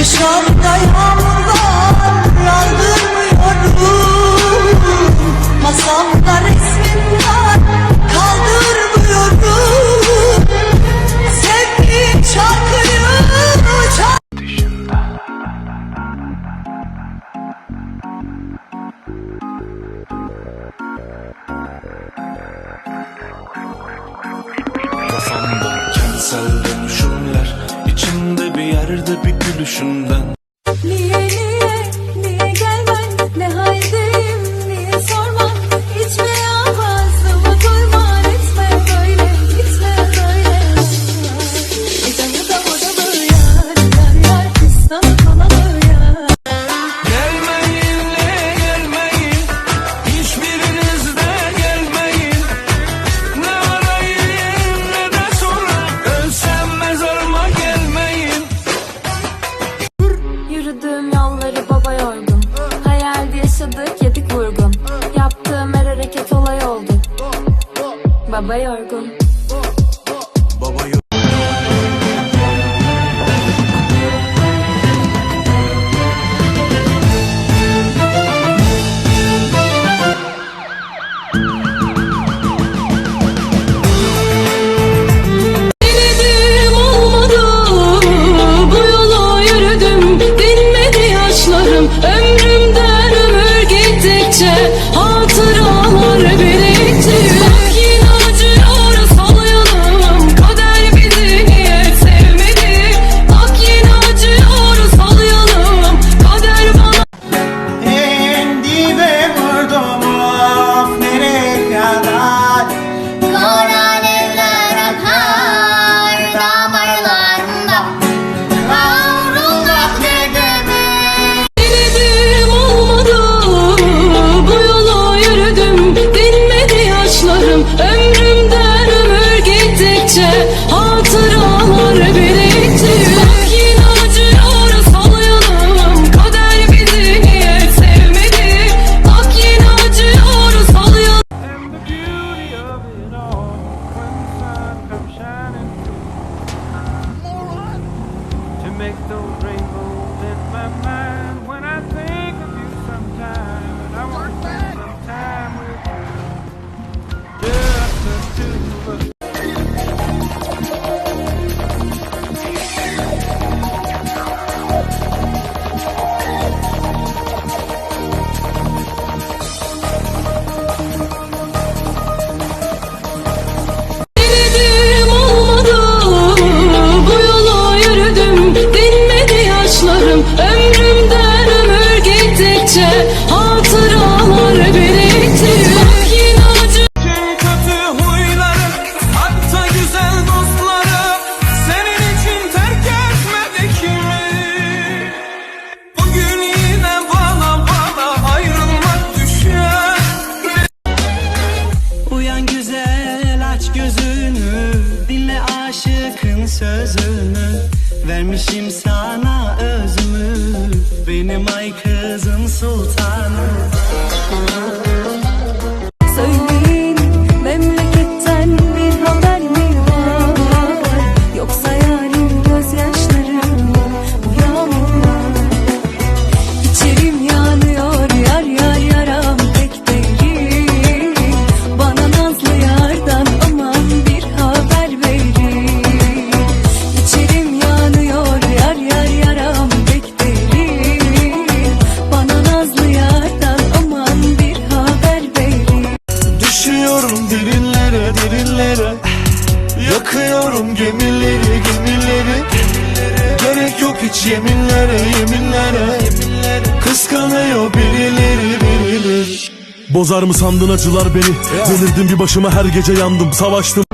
Kışlarda yağmurlar yardırmıyorum Masamda resmimden kaldırmıyorum Sevdiğim şarkıyı çal Dışında Masamda bir yerde bir gülüşünden Baba yorgun. Baba yorgun. like the rainbow in my mind. sözümü Vermişim sana özümü. Benim ay kızım sultanım Yakıyorum gemileri gemileri. Gerek yok hiç yeminlere yeminlere. Kıskanıyor birileri birileri. Bozar mı sandın acılar beni? Delirdim bir başıma her gece yandım savaştım.